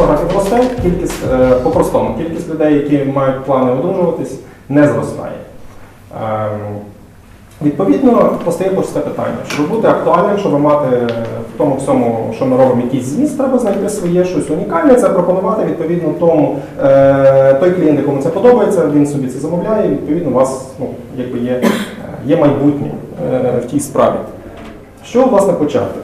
фотографів росте, кількість е, по-простому, кількість людей, які мають плани одружуватись, не зростає. Ем, Відповідно, постає просте питання. Щоб бути актуальним, щоб мати в тому всьому, що ми робимо, якийсь зміст, треба знайти своє щось унікальне, це пропонувати відповідно тому, е, той клієнт, якому це подобається, він собі це замовляє, і відповідно у вас ну, якби є, е, є майбутнє е, в тій справі. Що власне почати?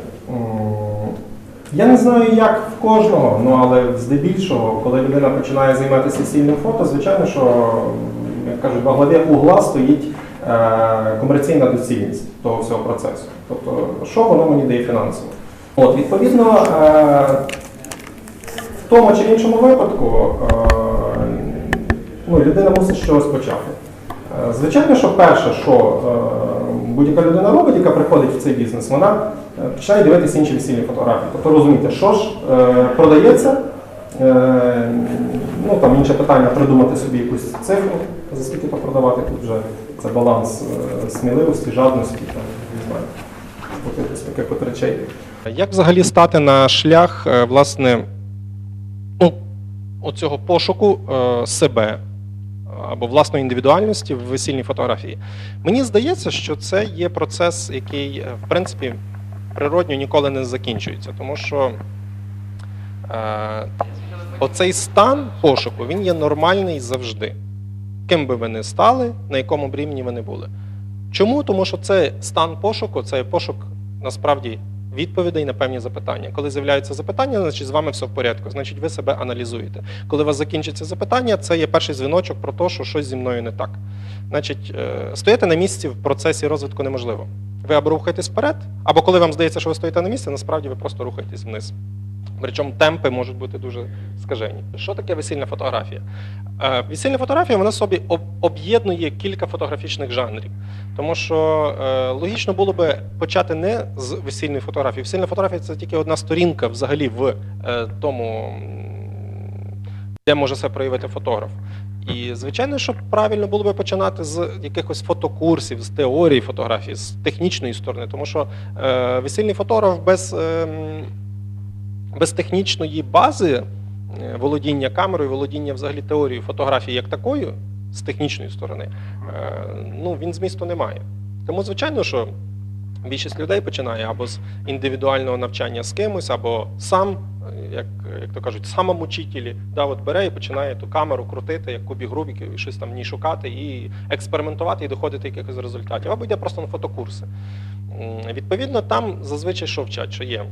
Я не знаю, як в кожного, ну але здебільшого, коли людина починає займатися сильним фото, звичайно, що як кажуть, во главі угла стоїть е, комерційна доцільність того всього процесу. Тобто, що воно мені дає фінансово? От, відповідно, е, в тому чи іншому випадку е, ну, людина мусить чогось почати. Звичайно, що перше, що будь-яка людина робить, яка приходить в цей бізнес, вона е, починає дивитися інші весільні фотографії. Тобто розумієте, що ж е, продається, е, ну там інше питання придумати собі якусь цифру, за скільки то продавати, тут вже це баланс сміливості, жадності, там, не знаю, таких от речей. Як взагалі стати на шлях власне ну, оцього пошуку себе або власної індивідуальності в весільній фотографії? Мені здається, що це є процес, який, е, в принципі, природньо ніколи не закінчується, тому що е, оцей стан пошуку він є нормальний завжди. Ким би ви не стали, на якому б рівні ви не були. Чому? Тому що це стан пошуку, це пошук насправді відповідей на певні запитання. Коли з'являються запитання, значить з вами все в порядку, значить ви себе аналізуєте. Коли у вас закінчиться запитання, це є перший дзвіночок про те, що щось зі мною не так. Значить, е, стояти на місці в процесі розвитку неможливо. Ви або рухаєтесь вперед, або коли вам здається, що ви стоїте на місці, насправді ви просто рухаєтесь вниз. Причому темпи можуть бути дуже скажені. Що таке весільна фотографія? Е, Весільна фотографія вона собі об'єднує кілька фотографічних жанрів. Тому що е, логічно було би почати не з весільної фотографії. Весільна фотографія це тільки одна сторінка взагалі в е, тому, де може себе проявити фотограф. І звичайно, що правильно було би починати з якихось фотокурсів, з теорії фотографії, з технічної сторони, тому що весільний фотограф без, е, м, без технічної бази е, володіння камерою, володіння взагалі теорією фотографії як такою, з технічної сторони, е, ну, він змісту не має. Тому, звичайно, що більшість людей починає або з індивідуального навчання з кимось, або сам, як, як то кажуть, самому учителі, да, от бере і починає ту камеру крутити, як кубік Рубіків, і щось там в ній шукати, і експериментувати, і доходити якихось результатів, або йде просто на фотокурси. Відповідно, там зазвичай що вчать, що є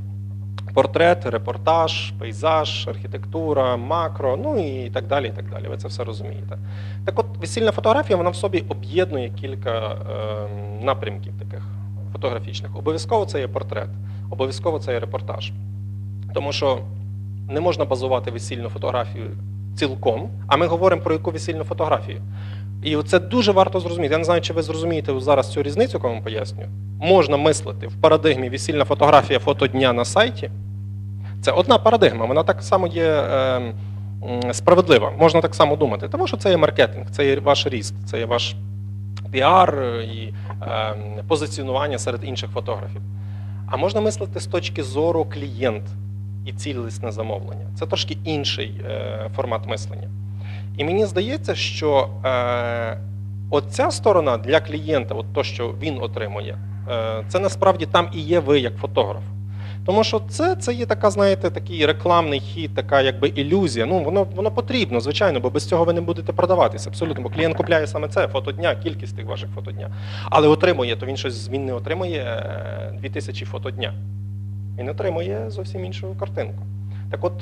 портрет, репортаж, пейзаж, архітектура, макро, ну і так далі. і так далі. Ви це все розумієте. Так от, весільна фотографія вона в собі об'єднує кілька е, напрямків таких фотографічних. Обов'язково це є портрет, обов'язково це є репортаж. Тому що не можна базувати весільну фотографію цілком, а ми говоримо про яку весільну фотографію. І це дуже варто зрозуміти. Я не знаю, чи ви зрозумієте зараз цю різницю, яку я вам поясню. Можна мислити в парадигмі весільна фотографія фотодня на сайті. Це одна парадигма, вона так само є е, справедлива. Можна так само думати. Тому що це є маркетинг, це є ваш ріст, це є ваш піар е, і е, позиціонування серед інших фотографів. А можна мислити з точки зору клієнт і цілісне замовлення. Це трошки інший е, формат мислення. І мені здається, що е, оця сторона для клієнта, от то, що він отримує, е, це насправді там і є ви як фотограф. Тому що це, це є така, знаєте, такий рекламний хід, така якби ілюзія. Ну, воно, воно потрібно, звичайно, бо без цього ви не будете продаватися. Абсолютно. Бо клієнт купляє саме це фотодня, кількість тих ваших фотодня. Але отримує, то він щось він не отримує е, 2000 фотодня. Він отримує зовсім іншу картинку. Так от,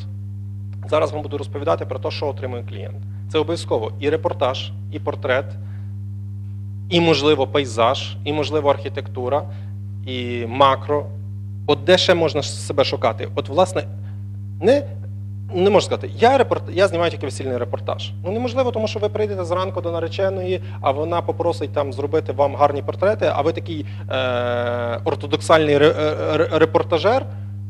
зараз вам буду розповідати про те, що отримує клієнт. Це обов'язково і репортаж, і портрет, і, можливо, пейзаж, і, можливо, архітектура, і макро. От де ще можна себе шукати? От, власне, не, не можна сказати, я, репорт, я знімаю тільки весільний репортаж. Ну неможливо, тому що ви прийдете зранку до нареченої, а вона попросить там зробити вам гарні портрети, а ви такий е, ортодоксальний ре, е, ре- репортажер,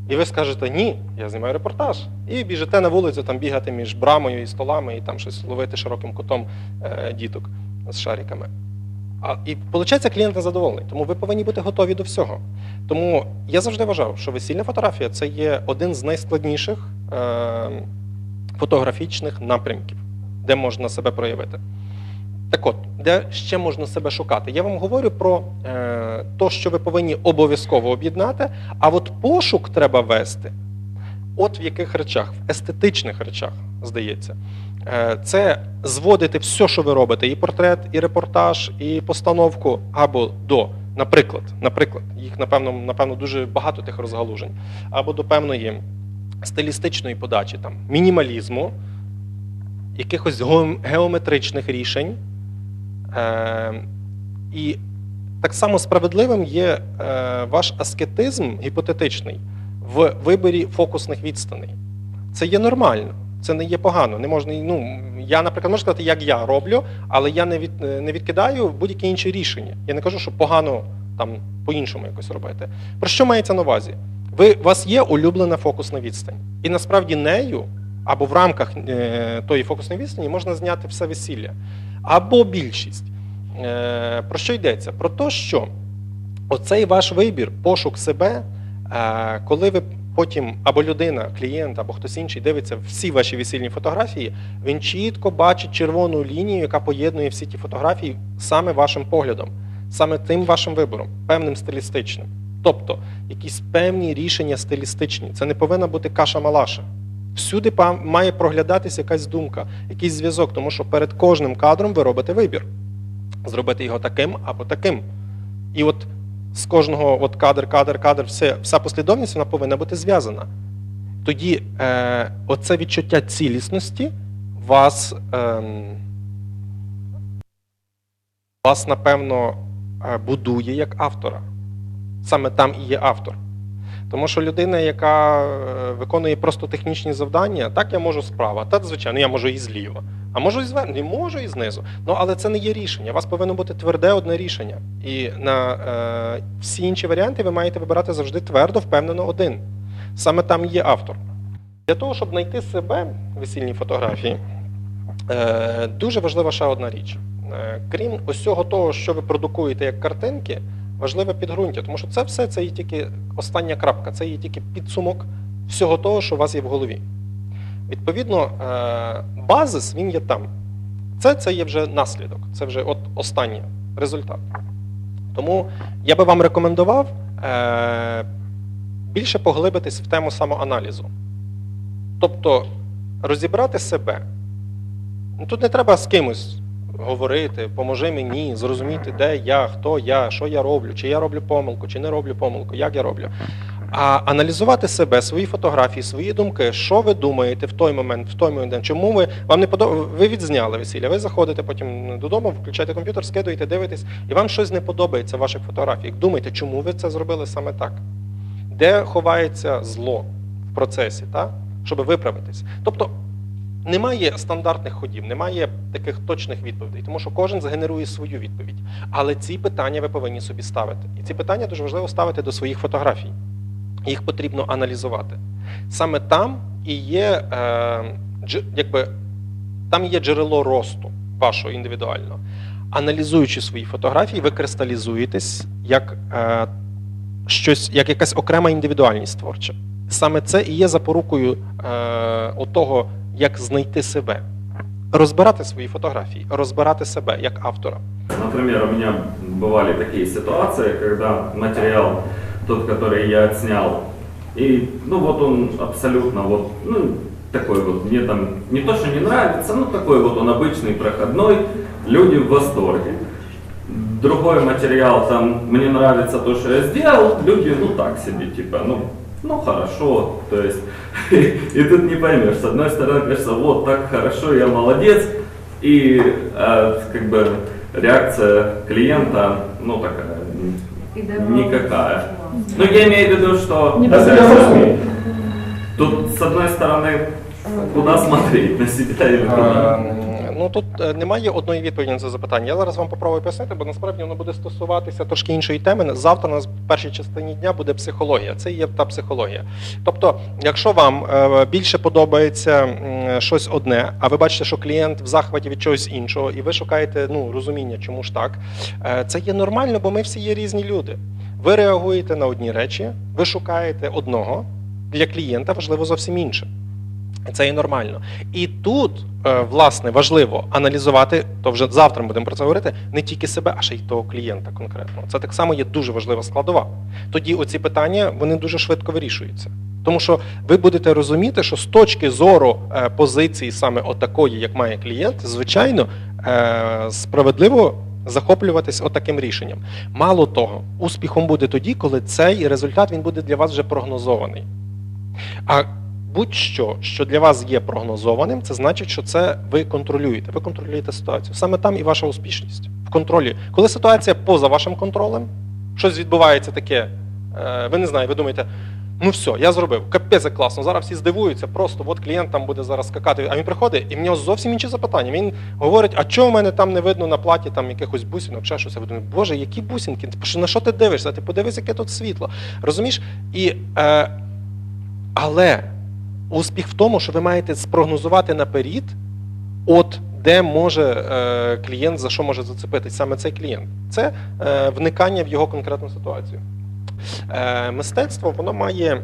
і ви скажете, ні, я знімаю репортаж. І біжите на вулицю там бігати між брамою і столами, і там щось ловити широким кутом е, діток з шариками. І виходить, клієнт незадоволений. Тому ви повинні бути готові до всього. Тому я завжди вважав, що весільна фотографія це є один з найскладніших е, фотографічних напрямків, де можна себе проявити. Так от, де ще можна себе шукати? Я вам говорю про е, те, що ви повинні обов'язково об'єднати, а от пошук треба вести. От в яких речах? В естетичних речах, здається. Е, Це зводити все, що ви робите, і портрет, і репортаж, і постановку або до, наприклад, наприклад, їх напевно, напевно дуже багато тих розгалужень, або до певної стилістичної подачі, там, мінімалізму, якихось геометричних рішень. Е, І так само справедливим є е, ваш аскетизм гіпотетичний в виборі фокусних відстаней. Це є нормально, це не є погано. Не можна, ну, я, наприклад, можу сказати, як я роблю, але я не, від, не відкидаю будь-які інші рішення. Я не кажу, що погано там по-іншому якось робити. Про що мається на увазі? Ви, у вас є улюблена фокусна відстань. І насправді нею або в рамках е, тої фокусної відстані можна зняти все весілля. Або більшість. Е, про що йдеться? Про те, що оцей ваш вибір, пошук себе, е, коли ви потім або людина, клієнт, або хтось інший дивиться всі ваші весільні фотографії, він чітко бачить червону лінію, яка поєднує всі ті фотографії саме вашим поглядом, саме тим вашим вибором, певним стилістичним. Тобто якісь певні рішення стилістичні. Це не повинна бути каша-малаша. Всюди має проглядатися якась думка, якийсь зв'язок, тому що перед кожним кадром ви робите вибір. Зробити його таким або таким. І от з кожного от кадр, кадр, кадр, все, вся послідовність вона повинна бути зв'язана. Тоді е, оце відчуття цілісності вас, е, вас, напевно, е, будує як автора. Саме там і є автор. Тому що людина, яка е, виконує просто технічні завдання, так я можу справа, та звичайно, я можу і зліва, а можу і зверху, можу і знизу. Ну але це не є рішення. У вас повинно бути тверде одне рішення. І на е, всі інші варіанти ви маєте вибирати завжди твердо, впевнено один. Саме там є автор. Для того, щоб знайти себе в весільній фотографії, е, дуже важлива ще одна річ. Е, крім усього того, що ви продукуєте як картинки, важливе підґрунтя, тому що це все це є тільки остання крапка, це є тільки підсумок всього того, що у вас є в голові. Відповідно, е, базис він є там. Це, це є вже наслідок, це вже от останній результат. Тому я би вам рекомендував е, більше поглибитись в тему самоаналізу. Тобто розібрати себе. Ну, Тут не треба з кимось говорити, поможи мені, зрозуміти, де я, хто я, що я роблю, чи я роблю помилку, чи не роблю помилку, як я роблю. А аналізувати себе, свої фотографії, свої думки, що ви думаєте в той момент, в той момент, чому ви вам не подобається, ви відзняли весілля, ви заходите потім додому, включаєте комп'ютер, скидуєте, дивитесь, і вам щось не подобається в ваших фотографіях. Думайте, чому ви це зробили саме так? Де ховається зло в процесі, так? щоб виправитись? Тобто немає стандартних ходів, немає таких точних відповідей, тому що кожен згенерує свою відповідь. Але ці питання ви повинні собі ставити. І ці питання дуже важливо ставити до своїх фотографій. Їх потрібно аналізувати. Саме там і є, е, якби, там є джерело росту вашого індивідуального. Аналізуючи свої фотографії, ви кристалізуєтесь як, е, щось, як якась окрема індивідуальність творча. Саме це і є запорукою е, того, як знайти себе. Розбирати свої фотографії, розбирати себе як автора. Например, у меня бывали такие ситуации, когда материал, тот, который я отснял, и, ну, вот он абсолютно вот, ну, такой вот, мне там не то, что не нравится, ну, такой вот он обычный, проходной, люди в восторге. Другой материал, там, мне нравится то, что я сделал, люди, ну, так себе, типа, ну, ну, хорошо, то есть, и тут не поймешь, с одной стороны, кажется, вот, так хорошо, я молодец, и, э, как бы, реакция клиента, ну, такая, никакая. Ну, я имею в виду, что зрозумів. тут, с одной стороны, куда смотреть, на себя или куда? Ну тут е, немає одної відповіді на це запитання. Я зараз вам попробую пояснити, бо насправді воно буде стосуватися трошки іншої теми. Завтра в першій частині дня буде психологія. Це є та психологія. Тобто, якщо вам е, більше подобається щось одне, а ви бачите, що клієнт в захваті від чогось іншого, і ви шукаєте ну, розуміння, чому ж так, е, це є нормально, бо ми всі є різні люди. Ви реагуєте на одні речі, ви шукаєте одного, для клієнта важливо зовсім інше. І Це є нормально. І тут, е, власне, важливо аналізувати, то вже завтра ми будемо про це говорити, не тільки себе, а ще й того клієнта конкретно. Це так само є дуже важлива складова. Тоді оці питання вони дуже швидко вирішуються. Тому що ви будете розуміти, що з точки зору е, позиції саме отакої, як має клієнт, звичайно, е, справедливо захоплюватись отаким рішенням. Мало того, успіхом буде тоді, коли цей результат він буде для вас вже прогнозований. А будь-що, що для вас є прогнозованим, це значить, що це ви контролюєте. Ви контролюєте ситуацію. Саме там і ваша успішність в контролі. Коли ситуація поза вашим контролем, щось відбувається таке, е, ви не знаєте, ви думаєте. Ну все, я зробив. Капець як класно. Зараз всі здивуються. Просто от клієнт там буде зараз скакати. А він приходить, і в нього зовсім інші запитання. Він говорить: а чого в мене там не видно на платі там якихось бусинок, ще щось. Я думаю, боже, які бусинки? На що ти дивишся? Ти подивись, яке тут світло. Розумієш? І, е, але успіх в тому, що ви маєте спрогнозувати наперед, от де може е, клієнт за що може зацепитись саме цей клієнт. Це е, вникання в його конкретну ситуацію. Е, мистецтво воно має,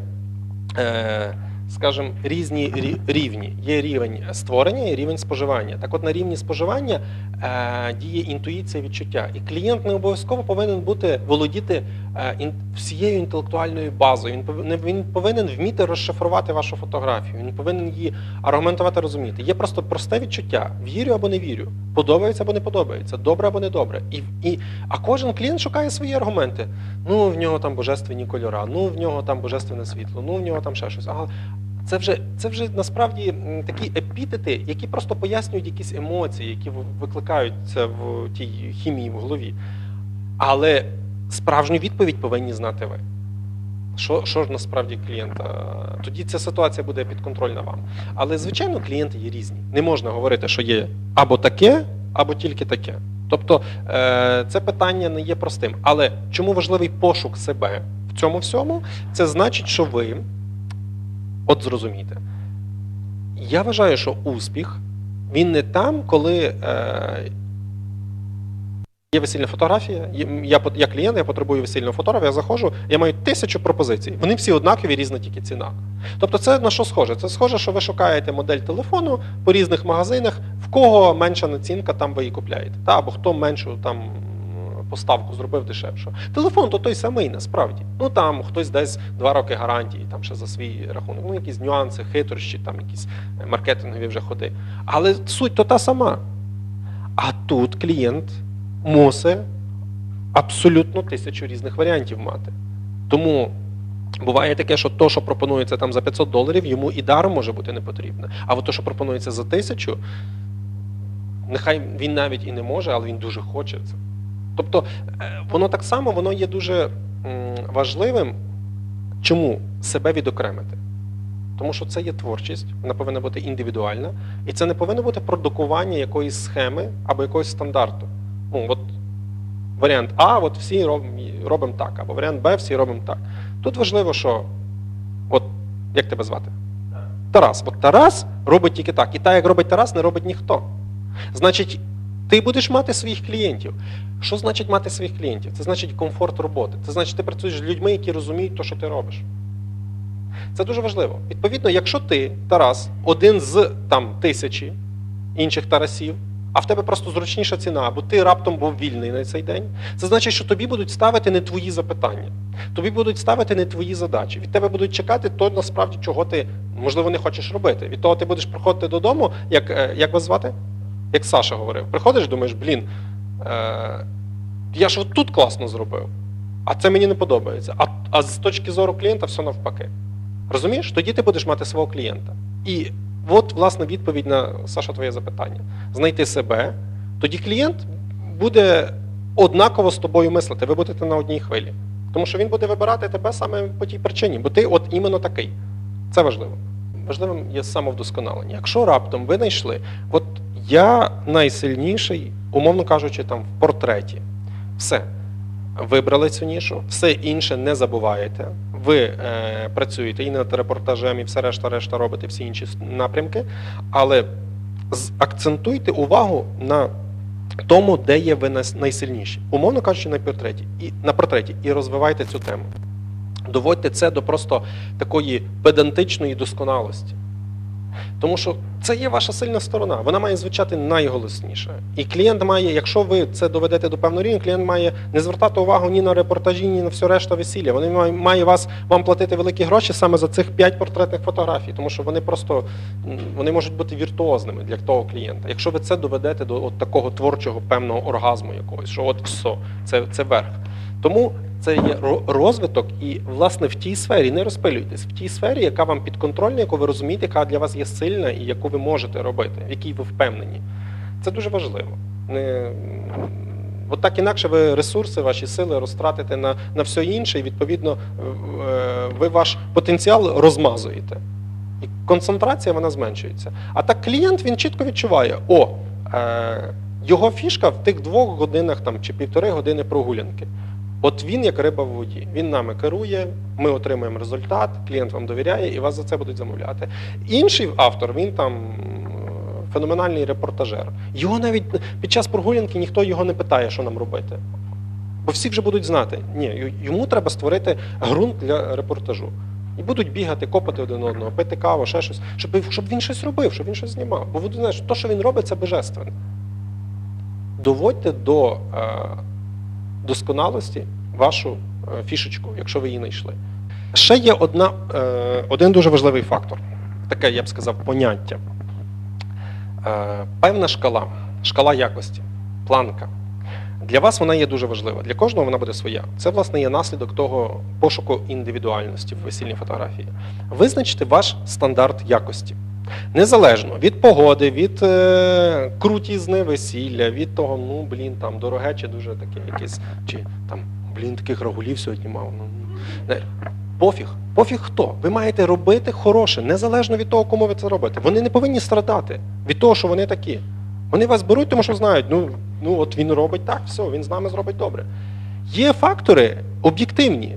е, скажімо, різні рівні. Є рівень створення і рівень споживання. Так от на рівні споживання е, діє інтуїція відчуття. І клієнт не обов'язково повинен бути володіти е, всією інтелектуальною базою. Він повинен вміти розшифрувати вашу фотографію. Він повинен її аргументувати, розуміти. Є просто просте відчуття: вірю або не вірю, подобається або не подобається, добре або не добре. І, і, а кожен клієнт шукає свої аргументи. Ну, в нього там божественні кольора, ну в нього там божественне світло, ну в нього там ще щось. Це вже, це вже насправді такі епітети, які просто пояснюють якісь емоції, які викликаються в тій хімії в голові. Але справжню відповідь повинні знати ви. Що, що ж насправді клієнта? Тоді ця ситуація буде підконтрольна вам. Але, звичайно, клієнти є різні. Не можна говорити, що є або таке, або тільки таке. Тобто е, це питання не є простим. Але чому важливий пошук себе в цьому всьому? Це значить, що ви, от зрозумійте, я вважаю, що успіх він не там, коли е, є весільна фотографія. Я, я клієнт, я потребую весільного фотографа, я заходжу, я маю тисячу пропозицій. Вони всі однакові, різна тільки ціна. Тобто, це на що схоже? Це схоже, що ви шукаєте модель телефону по різних магазинах, в кого менша націнка, там ви її купляєте. Та, або хто меншу там поставку зробив дешевше. Телефон то той самий насправді. Ну там хтось десь два роки гарантії, там ще за свій рахунок. Ну, якісь нюанси, хитрощі, там якісь е, маркетингові вже ходи. Але суть то та сама. А тут клієнт мусить абсолютно тисячу різних варіантів мати. Тому буває таке, що то, що пропонується там за 500 доларів, йому і даром може бути не потрібне. А от то, що пропонується за тисячу, нехай він навіть і не може, але він дуже хоче це. Тобто е, воно так само воно є дуже важливим. Чому себе відокремити? Тому що це є творчість, вона повинна бути індивідуальна, і це не повинно бути продукування якоїсь схеми або якогось стандарту. Ну, от варіант А, от всі робимо так, або варіант Б, всі робимо так. Тут важливо, що от як тебе звати? Тарас. От Тарас робить тільки так. І так, як робить Тарас, не робить ніхто. Значить, ти будеш мати своїх клієнтів. Що значить мати своїх клієнтів? Це значить комфорт роботи. Це значить, ти працюєш з людьми, які розуміють те, що ти робиш. Це дуже важливо. Відповідно, якщо ти, Тарас, один з там тисячі інших Тарасів, а в тебе просто зручніша ціна, або ти раптом був вільний на цей день, це значить, що тобі будуть ставити не твої запитання, тобі будуть ставити не твої задачі. Від тебе будуть чекати то, насправді, чого ти, можливо, не хочеш робити. Від того ти будеш приходити додому, як, е, як вас звати? Як Саша говорив, приходиш, думаєш, блін, е, я ж от тут класно зробив, а це мені не подобається. А, а з точки зору клієнта все навпаки. Розумієш? Тоді ти будеш мати свого клієнта. І от, власне, відповідь на Саша, твоє запитання. Знайти себе, тоді клієнт буде однаково з тобою мислити, ви будете на одній хвилі. Тому що він буде вибирати тебе саме по тій причині, бо ти от іменно такий. Це важливо. Важливим є самовдосконалення. Якщо раптом ви знайшли, от я найсильніший, умовно кажучи, там в портреті. Все. Вибрали цю нішу, все інше не забуваєте. Ви е, працюєте і над репортажем, і все решта, решта робите всі інші напрямки, але акцентуйте увагу на тому, де є ви найсильніші. Умовно кажучи, на портреті і на портреті, і розвивайте цю тему. Доводьте це до просто такої педантичної досконалості. Тому що це є ваша сильна сторона. Вона має звучати найголосніше. І клієнт має, якщо ви це доведете до певного рівня, клієнт має не звертати увагу ні на репортажі, ні на все решта весілля. Вони має, вас вам платити великі гроші саме за цих 5 портретних фотографій, тому що вони просто вони можуть бути віртуозними для того клієнта. Якщо ви це доведете до от такого творчого певного оргазму якогось, що от все, це, це верх. Тому це є розвиток, і власне в тій сфері не розпилюйтесь, в тій сфері, яка вам підконтрольна, яку ви розумієте, яка для вас є сильна і яку ви можете робити, в якій ви впевнені. Це дуже важливо. Не... От так інакше ви ресурси, ваші сили розтратите на, на все інше, і відповідно е, ви ваш потенціал розмазуєте. І концентрація вона зменшується. А так клієнт він чітко відчуває, о, е, його фішка в тих двох годинах там, чи півтори години прогулянки. От він як риба в воді. Він нами керує, ми отримуємо результат, клієнт вам довіряє і вас за це будуть замовляти. Інший автор, він там е, феноменальний репортажер. Його навіть під час прогулянки ніхто його не питає, що нам робити. Бо всі вже будуть знати. Ні, йому треба створити ґрунт для репортажу. І будуть бігати, копати один одного, пити каву, ще щось, щоб, щоб він щось робив, щоб він щось знімав. Бо ви знаєте, то, що він робить, це божественне. Доводьте до е, досконалості вашу е, фішечку, якщо ви її знайшли. Ще є одна, е, один дуже важливий фактор, таке, я б сказав, поняття. Е, певна шкала, шкала якості, планка. Для вас вона є дуже важлива. Для кожного вона буде своя. Це, власне, є наслідок того пошуку індивідуальності в весільній фотографії. Визначте ваш стандарт якості. Незалежно від погоди, від е, крутізни весілля, від того, ну блін, там дороге чи дуже таке якесь, чи там блін, таких рагулів сьогодні мав. Ну, не. Пофіг, пофіг хто. Ви маєте робити хороше, незалежно від того, кому ви це робите. Вони не повинні страдати від того, що вони такі. Вони вас беруть, тому що знають, ну, ну от він робить так, все, він з нами зробить добре. Є фактори об'єктивні.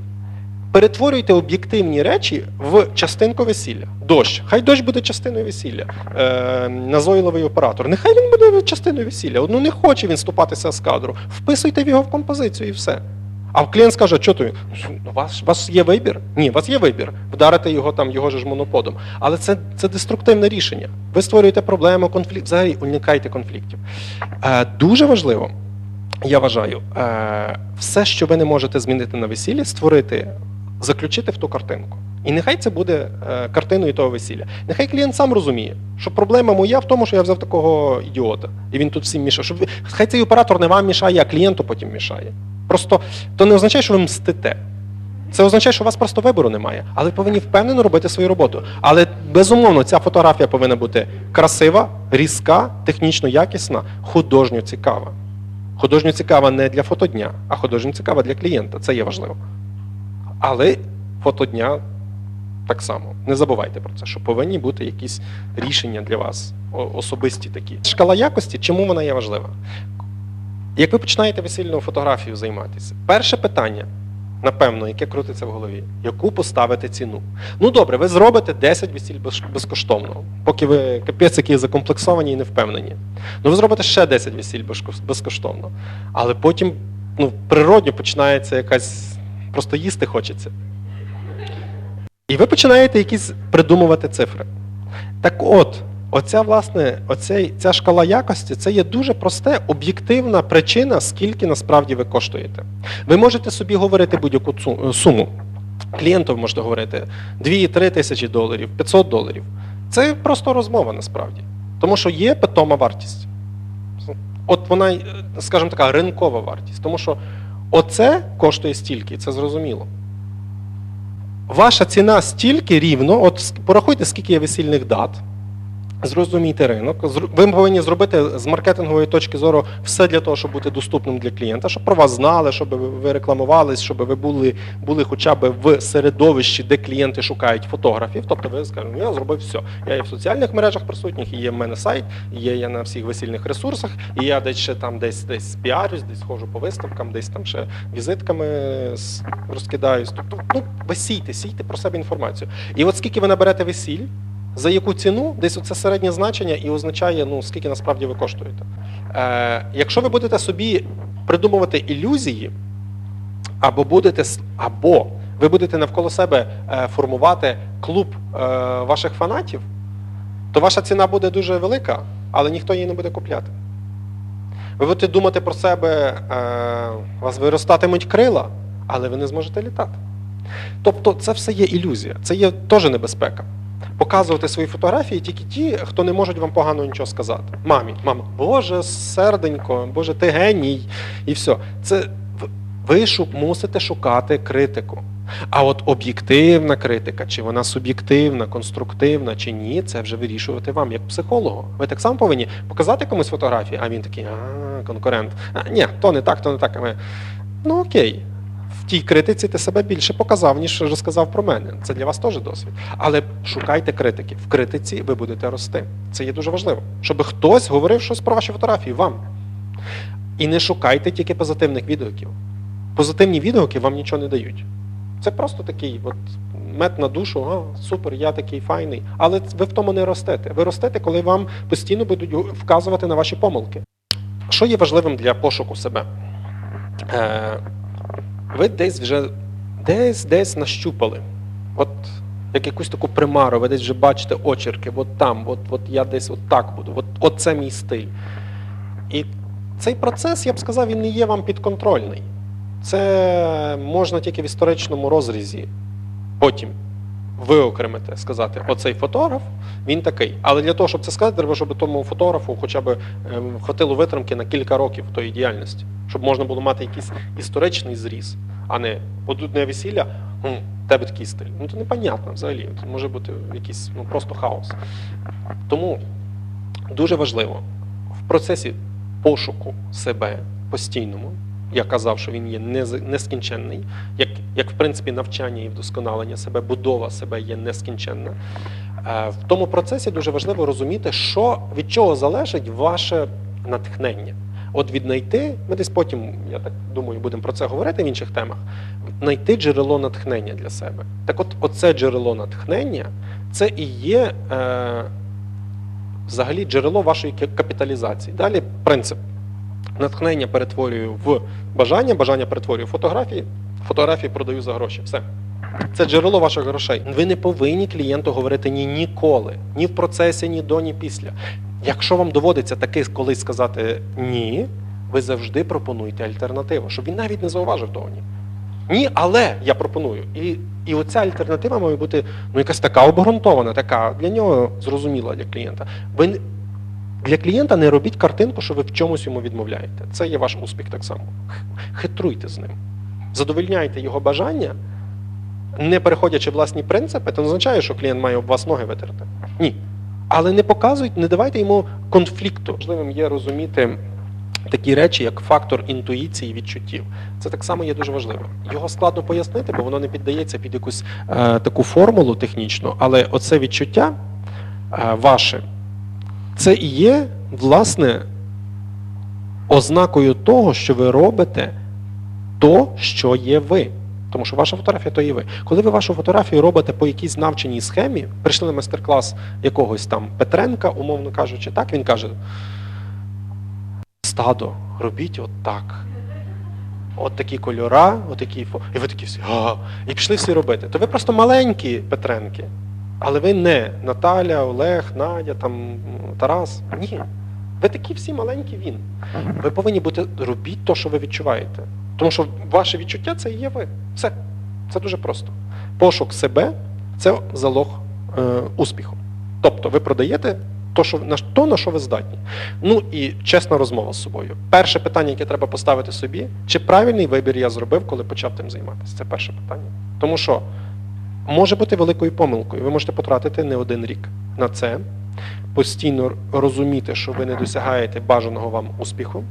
Перетворюйте об'єктивні речі в частинку весілля. Дощ. Хай дощ буде частиною весілля. Е, назойливий оператор. Нехай він буде частиною весілля. Ну не хоче він ступатися з кадру. Вписуйте в його в композицію і все. А клієнт скаже, що то він? «Ну, У вас, у вас є вибір? Ні, у вас є вибір. Вдарити його там, його ж моноподом. Але це, це деструктивне рішення. Ви створюєте проблему, конфлікт. Взагалі уникайте конфліктів. Е, дуже важливо, я вважаю, е, все, що ви не можете змінити на весіллі, створити, заключити в ту картинку. І нехай це буде е, картиною того весілля. Нехай клієнт сам розуміє, що проблема моя в тому, що я взяв такого ідіота, і він тут всім мішає. Щоб хай цей оператор не вам мішає, а клієнту потім мішає. Просто то не означає, що ви мстите. Це означає, що у вас просто вибору немає, але ви повинні впевнено робити свою роботу. Але безумовно, ця фотографія повинна бути красива, різка, технічно якісна, художньо цікава. Художньо цікава не для фотодня, а художньо цікава для клієнта. Це є важливо. Але фотодня так само. Не забувайте про це, що повинні бути якісь рішення для вас, особисті такі. Шкала якості, чому вона є важлива? Як ви починаєте весільною фотографією займатися, перше питання, напевно, яке крутиться в голові, яку поставити ціну? Ну добре, ви зробите 10 весіль безкоштовно, поки ви капець які закомплексовані і не впевнені. Ну ви зробите ще 10 весіль безкоштовно. Але потім ну, природньо починається якась просто їсти хочеться. І ви починаєте якісь придумувати цифри. Так от, оця, власне, оцей, ця шкала якості це є дуже просте, об'єктивна причина, скільки насправді ви коштуєте. Ви можете собі говорити будь-яку суму. Клієнту можете говорити 2-3 тисячі доларів, 500 доларів. Це просто розмова насправді. Тому що є питома вартість. От вона, е, скажімо така, ринкова вартість. Тому що оце коштує стільки, це зрозуміло. Ваша ціна стільки рівно, от порахуйте, скільки є весільних дат, зрозумійте ринок. Ви повинні зробити з маркетингової точки зору все для того, щоб бути доступним для клієнта, щоб про вас знали, щоб ви- рекламувались, щоб ви були, були хоча б в середовищі, де клієнти шукають фотографів. Тобто ви скажете, я зробив все. Я є в соціальних мережах присутніх, і є в мене сайт, є я на всіх весільних ресурсах, і я десь ще там десь десь піарюсь, десь ходжу по виставкам, десь там ще візитками розкидаюсь. Тобто, ну, ви сійте, сійте про себе інформацію. І от скільки ви наберете весіль, за яку ціну, десь оце середнє значення і означає, ну, скільки насправді ви коштуєте. Е, якщо ви будете собі придумувати ілюзії, або будете або ви будете навколо себе е, формувати клуб е, ваших фанатів, то ваша ціна буде дуже велика, але ніхто її не буде купляти. Ви будете думати про себе, е, у вас виростатимуть крила, але ви не зможете літати. Тобто це все є ілюзія, це є теж небезпека. Показувати свої фотографії тільки ті, хто не можуть вам погано нічого сказати. Мамі, мама, Боже, серденько, Боже, ти геній. І все. Це ви шу- мусите шукати критику. А от об'єктивна критика, чи вона суб'єктивна, конструктивна, чи ні, це вже вирішувати вам як психологу. Ви так само повинні показати комусь фотографії, а він такий, а, конкурент. А, ні, то не так, то не так. А ми, ну окей. Тій критиці ти себе більше показав, ніж розказав про мене. Це для вас теж досвід. Але шукайте критики. В критиці ви будете рости. Це є дуже важливо. Щоб хтось говорив щось про ваші фотографії вам. І не шукайте тільки позитивних відгуків. Позитивні відгуки вам нічого не дають. Це просто такий от мед на душу, а, супер, я такий файний. Але ви в тому не ростете. Ви ростете, коли вам постійно будуть вказувати на ваші помилки. Що є важливим для пошуку себе? Ви десь вже десь десь нащупали. От як якусь таку примару, ви десь вже бачите очерки, от там, от, от я десь от так буду, от, от це мій стиль. І цей процес, я б сказав, він не є вам підконтрольний. Це можна тільки в історичному розрізі. Потім виокремити, сказати, оцей фотограф, він такий. Але для того, щоб це сказати, треба, щоб тому фотографу хоча б ем, хватило витримки на кілька років тої діяльності, щоб можна було мати якийсь історичний зріз, а не одне весілля, «Хм, тебе такий стиль. Ну це непонятно взагалі. Це може бути якийсь ну, просто хаос. Тому дуже важливо в процесі пошуку себе постійному. Я казав, що він є нескінченний, як, як в принципі навчання і вдосконалення себе, будова себе є нескінченна. Е, В тому процесі дуже важливо розуміти, що від чого залежить ваше натхнення. От віднайти, ми десь потім, я так думаю, будемо про це говорити в інших темах, знайти джерело натхнення для себе. Так от, оце джерело натхнення, це і є е, взагалі джерело вашої капіталізації. Далі принцип. Натхнення перетворюю в бажання, бажання перетворюю в фотографії, фотографії продаю за гроші. Все. Це джерело ваших грошей. Ви не повинні клієнту говорити ні ніколи, ні в процесі, ні до, ні після. Якщо вам доводиться таки колись сказати ні, ви завжди пропонуйте альтернативу, щоб він навіть не зауважив того ні. Ні, але я пропоную. І, і оця альтернатива має бути ну, якась така обґрунтована, така для нього зрозуміла для клієнта. Ви для клієнта не робіть картинку, що ви в чомусь йому відмовляєте. Це є ваш успіх так само. Хитруйте з ним. Задовольняйте його бажання, не переходячи власні принципи, це не означає, що клієнт має об вас ноги витерти. Ні. Але не показуйте, не давайте йому конфлікту. Важливим є розуміти такі речі, як фактор інтуїції відчуттів. Це так само є дуже важливо. Його складно пояснити, бо воно не піддається під якусь е, таку формулу технічну, але оце відчуття е, ваше, це і є, власне, ознакою того, що ви робите то, що є ви. Тому що ваша фотографія то є ви. Коли ви вашу фотографію робите по якійсь навченій схемі, прийшли на майстер-клас якогось там Петренка, умовно кажучи, так він каже: стадо, робіть от так. От такі кольора, от такі фо. І ви такі всі, а, і пішли всі робити. То ви просто маленькі Петренки. Але ви не Наталя, Олег, Надя, там, Тарас. Ні. Ви такі всі маленькі він. Ви повинні бути робіть те, що ви відчуваєте. Тому що ваше відчуття це і є ви. Все. Це дуже просто. Пошук себе це залог е, успіху. Тобто ви продаєте то, що, на, то, на що ви здатні. Ну і чесна розмова з собою. Перше питання, яке треба поставити собі, чи правильний вибір я зробив, коли почав тим займатися? Це перше питання. Тому що може бути великою помилкою. Ви можете потратити не один рік на це, постійно розуміти, що ви не досягаєте бажаного вам успіху.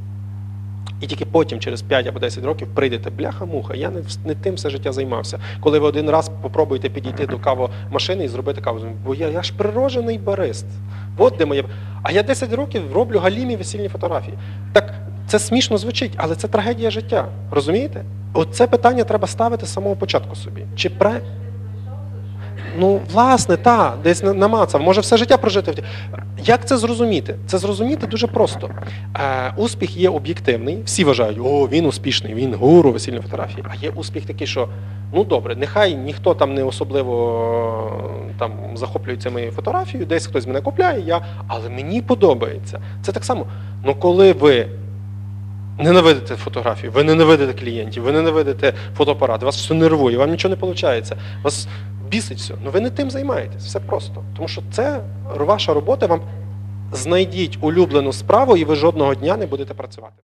І тільки потім, через 5 або 10 років, прийдете, бляха-муха, я не, не тим все життя займався. Коли ви один раз попробуєте підійти до кавомашини і зробити каву, бо я, я ж природжений барист. От де моє. А я 10 років роблю галімі весільні фотографії. Так це смішно звучить, але це трагедія життя. Розумієте? Оце питання треба ставити з самого початку собі. Чи пра... Ну, власне, та, десь намацав, може все життя прожити. Як це зрозуміти? Це зрозуміти дуже просто. Е, успіх є об'єктивний. Всі вважають, о, він успішний, він гуру весільної фотографії. А є успіх такий, що ну добре, нехай ніхто там не особливо е, там захоплюється моєю фотографією, десь хтось мене купляє, я, але мені подобається. Це так само. Ну коли ви ненавидите фотографію, ви ненавидите клієнтів, ви ненавидите фотоапарат, вас все нервує, вам нічого не виходить, вас бісить все. Ну ви не тим займаєтесь, все просто. Тому що це ваша робота, вам знайдіть улюблену справу, і ви жодного дня не будете працювати.